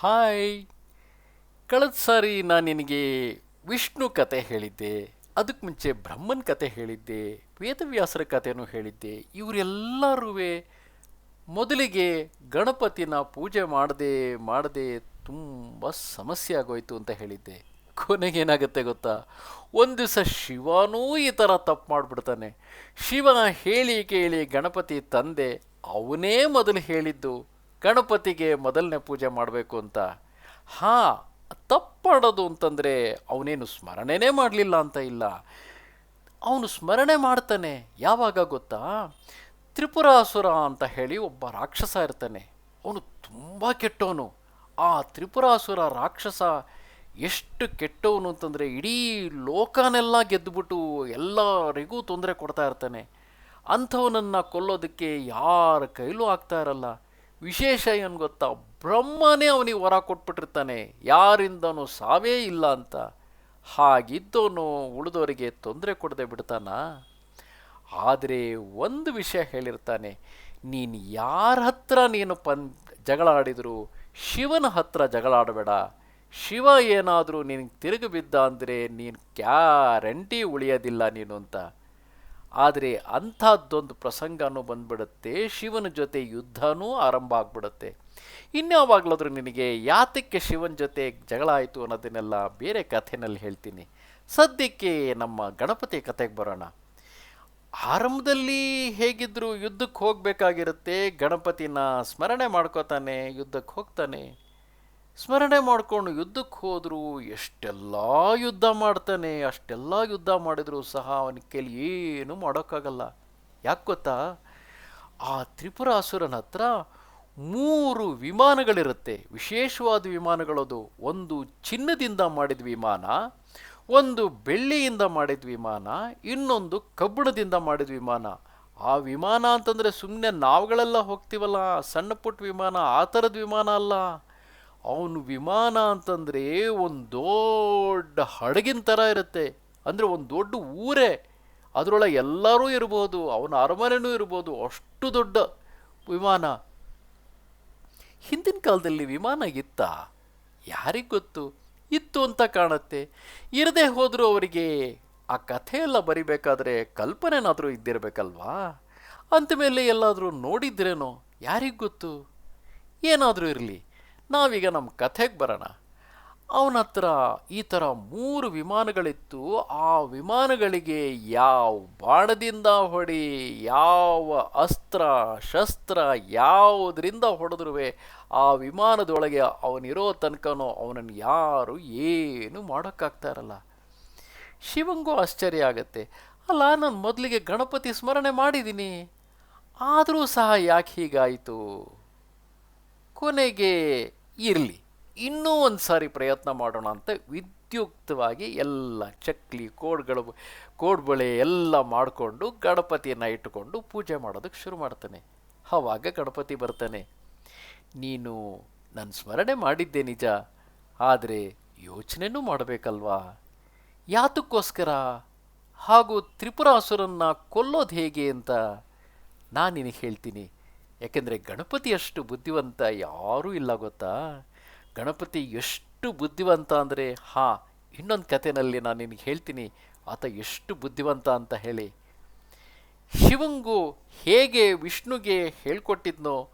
Hi. ಕಳೆದ ಸಾರಿ ನಾನು ನಿನಗೆ ವಿಷ್ಣು ಕತೆ ಹೇಳಿದ್ದೆ ಅದಕ್ಕೆ ಮುಂಚೆ ಬ್ರಹ್ಮನ್ ಕತೆ ಹೇಳಿದ್ದೆ, ವೇದವ್ಯಾಸರ ಕಥೆನೂ ಹೇಳಿದ್ದೆ ಇವರೆಲ್ಲರೂ ಮೊದಲಿಗೆ ಗಣಪತಿನ ಪೂಜೆ ಮಾಡದೆ ಮಾಡದೆ ತುಂಬ ಸಮಸ್ಯೆ ಆಗೋಯ್ತು ಅಂತ ಹೇಳಿದ್ದೆ. ಕೊನೆಗೇನಾಗುತ್ತೆ ಗೊತ್ತಾ? ಒಂದು ದಿವಸ ಶಿವನೂ ಈ ಥರ ತಪ್ಪು ಮಾಡಿಬಿಡ್ತಾನೆ. ಶಿವನ ಹೇಳಿ ಕೇಳಿ ಗಣಪತಿ ತಂದೆ, ಅವನೇ ಮೊದಲು ಹೇಳಿದ್ದು ಗಣಪತಿಗೆ ಮೊದಲನೇ ಪೂಜೆ ಮಾಡಬೇಕು ಅಂತ. ಹಾಂ ತಪ್ಪಾಡೋದು ಅಂತಂದರೆ ಅವನೇನು ಸ್ಮರಣೆನೇ ಮಾಡಲಿಲ್ಲ ಅಂತ ಇಲ್ಲ. ಅವನು ಸ್ಮರಣೆ ಮಾಡ್ತಾನೆ. ಯಾವಾಗ ಗೊತ್ತಾ? ತ್ರಿಪುರಾಸುರ ಅಂತ ಹೇಳಿ ಒಬ್ಬ ರಾಕ್ಷಸ ಇರ್ತಾನೆ. ಅವನು ತುಂಬ ಕೆಟ್ಟವನು. ಆ ತ್ರಿಪುರಾಸುರ ರಾಕ್ಷಸ ಎಷ್ಟು ಕೆಟ್ಟವನು ಅಂತಂದರೆ ಇಡೀ ಲೋಕನೆಲ್ಲ ಗೆದ್ದುಬಿಟ್ಟು ಎಲ್ಲರಿಗೂ ತೊಂದರೆ ಕೊಡ್ತಾ ಇರ್ತಾನೆ. ಅಂಥವನನ್ನು ಕೊಲ್ಲೋದಕ್ಕೆ ಯಾರ ಕೈಲೂ ಆಗ್ತಾ ಇರಲ್ಲ. ವಿಶೇಷ ಏನು ಗೊತ್ತಾ? ಬ್ರಹ್ಮನೇ ಅವನಿಗೆ ವರ ಕೊಟ್ಬಿಟ್ಟಿರ್ತಾನೆ. ಯಾರಿಂದನೂ ಸಾವೇ ಇಲ್ಲ ಅಂತ. ಹಾಗಿದ್ದವನು ಉಳಿದವರಿಗೆ ತೊಂದರೆ ಕೊಡದೆ ಬಿಡ್ತಾನ? ಆದರೆ ಒಂದು ವಿಷಯ ಹೇಳಿರ್ತಾನೆ. ನೀನು ಯಾರ ಹತ್ರ ನೀನು ಪನ್, ಜಗಳ ಆಡಿದ್ರು ಶಿವನ ಹತ್ರ ಜಗಳ ಆಡಬೇಡ. ಶಿವ ಏನಾದರೂ ನಿನಗೆ ತಿರುಗಿ ಬಿದ್ದ ಅಂದರೆ ನೀನು ಗ್ಯಾರಂಟಿ ಉಳಿಯೋದಿಲ್ಲ ನೀನು ಅಂತ. ಆದರೆ ಅಂಥದ್ದೊಂದು ಪ್ರಸಂಗನೂ ಬಂದ್ಬಿಡುತ್ತೆ, ಶಿವನ ಜೊತೆ ಯುದ್ಧನೂ ಆರಂಭ ಆಗ್ಬಿಡುತ್ತೆ. ಇನ್ಯಾವಾಗಲಾದರೂ ನಿನಗೆ ಯಾತಕ್ಕೆ ಶಿವನ ಜೊತೆ ಜಗಳ ಆಯಿತು ಅನ್ನೋದನ್ನೆಲ್ಲ ಬೇರೆ ಕಥೆನಲ್ಲಿ ಹೇಳ್ತೀನಿ. ಸದ್ಯಕ್ಕೆ ನಮ್ಮ ಗಣಪತಿ ಕಥೆಗೆ ಬರೋಣ. ಆರಂಭದಲ್ಲಿ ಹೇಗಿದ್ದರೂ ಯುದ್ಧಕ್ಕೆ ಹೋಗಬೇಕಾಗಿರುತ್ತೆ, ಗಣಪತಿನ ಸ್ಮರಣೆ ಮಾಡ್ಕೋತಾನೆ, ಯುದ್ಧಕ್ಕೆ ಹೋಗ್ತಾನೆ. ಸ್ಮರಣೆ ಮಾಡಿಕೊಂಡು ಯುದ್ಧಕ್ಕೆ ಹೋದರೂ ಎಷ್ಟೆಲ್ಲ ಯುದ್ಧ ಮಾಡ್ತಾನೆ, ಅಷ್ಟೆಲ್ಲ ಯುದ್ಧ ಮಾಡಿದರೂ ಸಹ ಅವನ ಕೈಲಿ ಏನೂ ಮಾಡೋಕ್ಕಾಗಲ್ಲ. ಯಾಕೆ ಗೊತ್ತಾ? ಆ ತ್ರಿಪುರಾಸುರನ ಹತ್ರ ಮೂರು ವಿಮಾನಗಳಿರುತ್ತೆ. ವಿಶೇಷವಾದ ವಿಮಾನಗಳದು. ಒಂದು ಚಿನ್ನದಿಂದ ಮಾಡಿದ ವಿಮಾನ, ಒಂದು ಬೆಳ್ಳಿಯಿಂದ ಮಾಡಿದ ವಿಮಾನ, ಇನ್ನೊಂದು ಕಬ್ಬಿಣದಿಂದ ಮಾಡಿದ ವಿಮಾನ. ಆ ವಿಮಾನ ಅಂತಂದರೆ ಸುಮ್ಮನೆ ನಾವುಗಳೆಲ್ಲ ಹೋಗ್ತೀವಲ್ಲ ಸಣ್ಣ ಪುಟ್ಟ ವಿಮಾನ, ಆ ಥರದ ವಿಮಾನ ಅಲ್ಲ. ಅವನು ವಿಮಾನ ಅಂತಂದರೆ ಒಂದು ದೊಡ್ಡ ಹಡಗಿನ ಥರ ಇರುತ್ತೆ. ಅಂದರೆ ಒಂದು ದೊಡ್ಡ ಊರೇ. ಅದರೊಳಗೆ ಎಲ್ಲರೂ ಇರ್ಬೋದು, ಅವನ ಅರಮನೆಯೂ ಇರ್ಬೋದು, ಅಷ್ಟು ದೊಡ್ಡ ವಿಮಾನ. ಹಿಂದಿನ ಕಾಲದಲ್ಲಿ ವಿಮಾನ ಇತ್ತ? ಯಾರಿಗೆ ಗೊತ್ತು? ಇತ್ತು ಅಂತ ಕಾಣುತ್ತೆ. ಇರದೇ ಹೋದರೂ ಅವರಿಗೆ ಆ ಕಥೆಯೆಲ್ಲ ಬರಿಬೇಕಾದ್ರೆ ಕಲ್ಪನೆನಾದರೂ ಇದ್ದಿರಬೇಕಲ್ವಾ? ಅಂದಮೇಲೆ ಎಲ್ಲಾದರೂ ನೋಡಿದ್ರೇನೋ? ಯಾರಿಗೆ ಗೊತ್ತು? ಏನಾದರೂ ಇರಲಿ. ನಾವೀಗ ನಮ್ಮ ಕಥೆಗೆ ಬರೋಣ. ಅವನ ಹತ್ರ ಈ ಥರ ಮೂರು ವಿಮಾನಗಳಿತ್ತು. ಆ ವಿಮಾನಗಳಿಗೆ ಯಾವ ಬಾಣದಿಂದ ಹೊಡಿ, ಯಾವ ಅಸ್ತ್ರ, ಶಸ್ತ್ರ ಯಾವುದರಿಂದ ಹೊಡೆದ್ರೂ ಆ ವಿಮಾನದೊಳಗೆ ಅವನಿರೋ ತನಕನೋ ಅವನನ್ನು ಯಾರು ಏನು ಮಾಡೋಕ್ಕಾಗ್ತಾ ಇರಲ್ಲ ಶಿವಂಗೂ ಆಶ್ಚರ್ಯ ಆಗತ್ತೆ. ಅಲ್ಲ, ನಾನು ಮೊದಲಿಗೆ ಗಣಪತಿ ಸ್ಮರಣೆ ಮಾಡಿದ್ದೀನಿ. ಆದರೂ ಸಹ ಯಾಕೆ ಹೀಗಾಯಿತು? ಕೊನೆಗೆ ಇರಲಿ. ಇನ್ನೂ ಒಂದು ಸಾರಿ ಪ್ರಯತ್ನ ಮಾಡೋಣ ಅಂತ ವಿದ್ಯುಕ್ತವಾಗಿ ಎಲ್ಲ ಚಕ್ಲಿ, ಕೋಡ್ಗಳು ಕೋಡ್ಬಳೆ ಎಲ್ಲ ಮಾಡಿಕೊಂಡು ಗಣಪತಿಯನ್ನು ಇಟ್ಟುಕೊಂಡು ಪೂಜೆ ಮಾಡೋದಕ್ಕೆ ಶುರು ಮಾಡ್ತಾನೆ. ಆವಾಗ ಗಣಪತಿ ಬರ್ತಾನೆ. ನೀನು ನನ್ನ ಸ್ಮರಣೆ ಮಾಡಿದ್ದೆ ನಿಜ. ಆದರೆ ಯೋಚನೆನೂ ಮಾಡಬೇಕಲ್ವಾ? ಯಾತಕ್ಕೋಸ್ಕರ? ಹಾಗೂ ತ್ರಿಪುರಾಸುರನ್ನ ಕೊಲ್ಲೋದು ಹೇಗೆ ಅಂತ ನಾನು ನಿನಗೆ ಹೇಳ್ತೀನಿ. ಯಾಕೆಂದರೆ ಗಣಪತಿ ಅಷ್ಟು ಬುದ್ಧಿವಂತ ಯಾರೂ ಇಲ್ಲ ಗೊತ್ತಾ? ಗಣಪತಿ ಎಷ್ಟು ಬುದ್ಧಿವಂತ ಅಂದರೆ, ಹಾ, ಇನ್ನೊಂದು ಕಥೆನಲ್ಲಿ ನಾನು ನಿನಗೆ ಹೇಳ್ತೀನಿ, ಆತ ಎಷ್ಟು ಬುದ್ಧಿವಂತ ಅಂತ ಹೇಳಿ. ಶಿವಂಗು ಹೇಗೆ ವಿಷ್ಣುಗೆ ಹೇಳ್ಕೊಟ್ಟಿದ್ನೋ,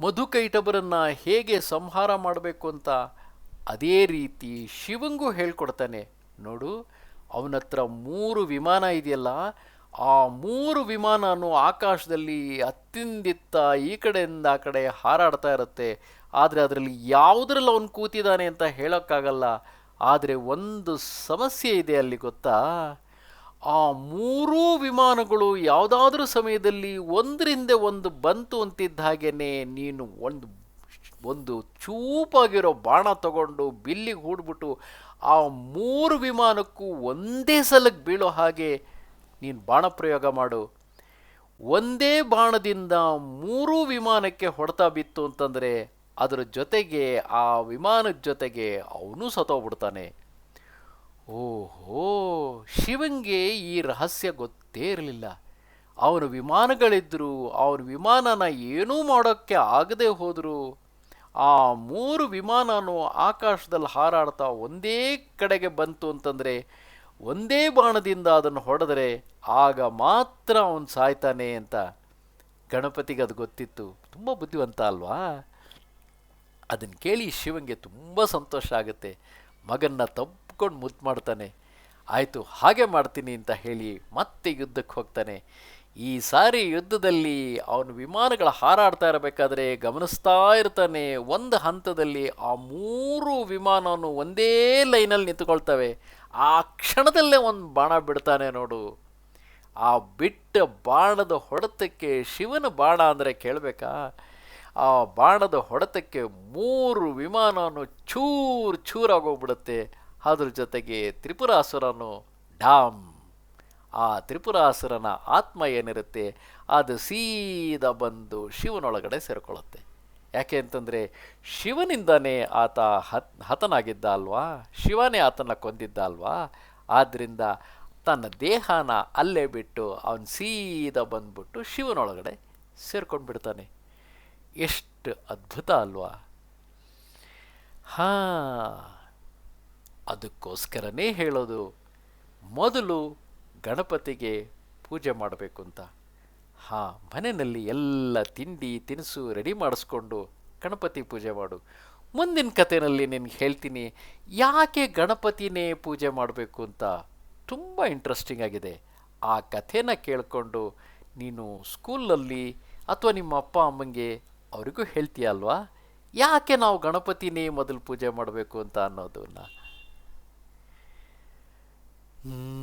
ಮಧುಕೈಟಬರನ್ನು ಹೇಗೆ ಸಂಹಾರ ಮಾಡಬೇಕು ಅಂತ ಅದೇ ರೀತಿ ಶಿವಂಗೂ ಹೇಳ್ಕೊಡ್ತಾನೆ. ನೋಡು, ಅವನತ್ರ ಮೂರು ವಿಮಾನ ಇದೆಯಲ್ಲ ಆ ಮೂರು ವಿಮಾನನು ಆಕಾಶದಲ್ಲಿ ಅತ್ತಿಂದಿತ್ತ ಈ ಕಡೆಯಿಂದ ಆ ಕಡೆ ಹಾರಾಡ್ತಾ ಇರುತ್ತೆ. ಆದರೆ ಅದರಲ್ಲಿ ಯಾವುದರಲ್ಲಿ ಅವನು ಕೂತಿದ್ದಾನೆ ಅಂತ ಹೇಳೋಕ್ಕಾಗಲ್ಲ. ಆದರೆ ಒಂದು ಸಮಸ್ಯೆ ಇದೆ ಅಲ್ಲಿ ಗೊತ್ತಾ? ಆ ಮೂರೂ ವಿಮಾನಗಳು ಯಾವುದಾದ್ರೂ ಸಮಯದಲ್ಲಿ ಒಂದರಿಂದ ಒಂದು ಬಂತು ಅಂತಿದ್ದ ಹಾಗೇನೆ ನೀನು ಒಂದು ಒಂದು ಚೂಪಾಗಿರೋ ಬಾಣ ತಗೊಂಡು ಬಿಲ್ಲಿಗೆ ಹೂಡ್ಬಿಟ್ಟು ಆ ಮೂರು ವಿಮಾನಕ್ಕೂ ಒಂದೇ ಸಲಕ್ಕೆ ಬೀಳೋ ಹಾಗೆ ನೀನು ಬಾಣ ಪ್ರಯೋಗ ಮಾಡು. ಒಂದೇ ಬಾಣದಿಂದ ಮೂರೂ ವಿಮಾನಕ್ಕೆ ಹೊಡೆತ ಬಿತ್ತು ಅಂತಂದರೆ ಅದರ ಜೊತೆಗೆ ಆ ವಿಮಾನದ ಜೊತೆಗೆ ಅವನು ಸತೋಗ್ಬಿಡ್ತಾನೆ ಓಹೋ, ಶಿವಂಗೆ ಈ ರಹಸ್ಯ ಗೊತ್ತೇ ಇರಲಿಲ್ಲ. ಅವನ ವಿಮಾನಗಳಿದ್ದರು ಅವನ ವಿಮಾನನ ಏನೂ ಮಾಡೋಕ್ಕೆ ಆಗದೆ ಹೋದರು. ಆ ಮೂರು ವಿಮಾನನೂ ಆಕಾಶದಲ್ಲಿ ಹಾರಾಡ್ತಾ ಒಂದೇ ಕಡೆಗೆ ಬಂತು ಅಂತಂದರೆ ಒಂದೇ ಬಾಣದಿಂದ ಅದನ್ನು ಹೊಡೆದರೆ ಆಗ ಮಾತ್ರ ಅವನು ಸಾಯ್ತಾನೆ ಅಂತ ಗಣಪತಿಗೆ ಅದು ಗೊತ್ತಿತ್ತು. ತುಂಬ ಬುದ್ಧಿವಂತ ಅಲ್ವಾ? ಅದನ್ನು ಕೇಳಿ ಶಿವನಿಗೆ ತುಂಬ ಸಂತೋಷ ಆಗುತ್ತೆ. ಮಗನ್ನ ತಬ್ಕೊಂಡು ಮುದ್ದು ಮಾಡ್ತಾನೆ. ಆಯಿತು, ಹಾಗೆ ಮಾಡ್ತೀನಿ ಅಂತ ಹೇಳಿ ಮತ್ತೆ ಯುದ್ಧಕ್ಕೆ ಹೋಗ್ತಾನೆ. ಈ ಸಾರಿ ಯುದ್ಧದಲ್ಲಿ ಅವನು ವಿಮಾನಗಳ ಹಾರಾಡ್ತಾ ಇರಬೇಕಾದ್ರೆ ಗಮನಿಸ್ತಾ ಇರ್ತಾನೆ. ಒಂದು ಹಂತದಲ್ಲಿ ಆ ಮೂರು ವಿಮಾನವನ್ನು ಒಂದೇ ಲೈನಲ್ಲಿ ನಿಂತುಕೊಳ್ತವೆ. ಆ ಕ್ಷಣದಲ್ಲೇ ಒಂದು ಬಾಣ ಬಿಡ್ತಾನೆ ನೋಡು. ಆ ಬಿಟ್ಟ ಬಾಣದ ಹೊಡೆತಕ್ಕೆ ಶಿವನ ಬಾಣ ಅಂದರೆ ಕೇಳಬೇಕಾ? ಆ ಬಾಣದ ಹೊಡೆತಕ್ಕೆ ಮೂರು ವಿಮಾನವನ್ನು ಚೂರು ಚೂರಾಗೋಗ್ಬಿಡುತ್ತೆ. ಅದ್ರ ಜೊತೆಗೆ ತ್ರಿಪುರಾಸುರನು ಡಾಮ್. ಆ ತ್ರಿಪುರಾಸುರನ ಆತ್ಮ ಏನಿರುತ್ತೆ, ಅದು ಸೀದಾ ಬಂದು ಶಿವನೊಳಗಡೆ ಸೇರಿಕೊಳ್ಳುತ್ತೆ. ಯಾಕೆ ಅಂತಂದರೆ, ಶಿವನಿಂದನೇ ಆತ ಹತ್ ಹತನಾಗಿದ್ದ ಅಲ್ವಾ ಶಿವನೇ ಆತನ ಕೊಂದಿದ್ದ ಅಲ್ವಾ ಆದ್ದರಿಂದ ತನ್ನ ದೇಹನ ಅಲ್ಲೇ ಬಿಟ್ಟು ಅವನು ಸೀದಾ ಬಂದ್ಬಿಟ್ಟು ಶಿವನೊಳಗಡೆ ಸೇರ್ಕೊಂಡು ಬಿಡ್ತಾನೆ ಎಷ್ಟು ಅದ್ಭುತ ಅಲ್ವಾ? ಹಾ, ಅದಕ್ಕೋಸ್ಕರನೇ ಹೇಳೋದು, ಮೊದಲು ಗಣಪತಿಗೆ ಪೂಜೆ ಮಾಡಬೇಕು ಅಂತ. ಹಾಂ, ಮನೆಯಲ್ಲಿ ಎಲ್ಲ ತಿಂಡಿ, ತಿನಿಸು ರೆಡಿ ಮಾಡಿಸ್ಕೊಂಡು ಗಣಪತಿ ಪೂಜೆ ಮಾಡು. ಮುಂದಿನ ಕಥೆಯಲ್ಲಿ ನಿನಗೆ ಹೇಳ್ತೀನಿ, ಯಾಕೆ ಗಣಪತಿನೇ ಪೂಜೆ ಮಾಡಬೇಕು ಅಂತ ತುಂಬ ಇಂಟ್ರೆಸ್ಟಿಂಗ್ ಆಗಿದೆ. ಆ ಕಥೆನ ಕೇಳಿಕೊಂಡು ನೀನು ಸ್ಕೂಲಲ್ಲಿ ಅಥವಾ ನಿಮ್ಮ ಅಪ್ಪ ಅಮ್ಮಂಗೆ ಅವರಿಗೂ ಹೇಳ್ತೀಯಲ್ವಾ ಯಾಕೆ ನಾವು ಗಣಪತಿನೇ ಮೊದಲು ಪೂಜೆ ಮಾಡಬೇಕು ಅಂತ ಅನ್ನೋದನ್ನ? ಓಹೋ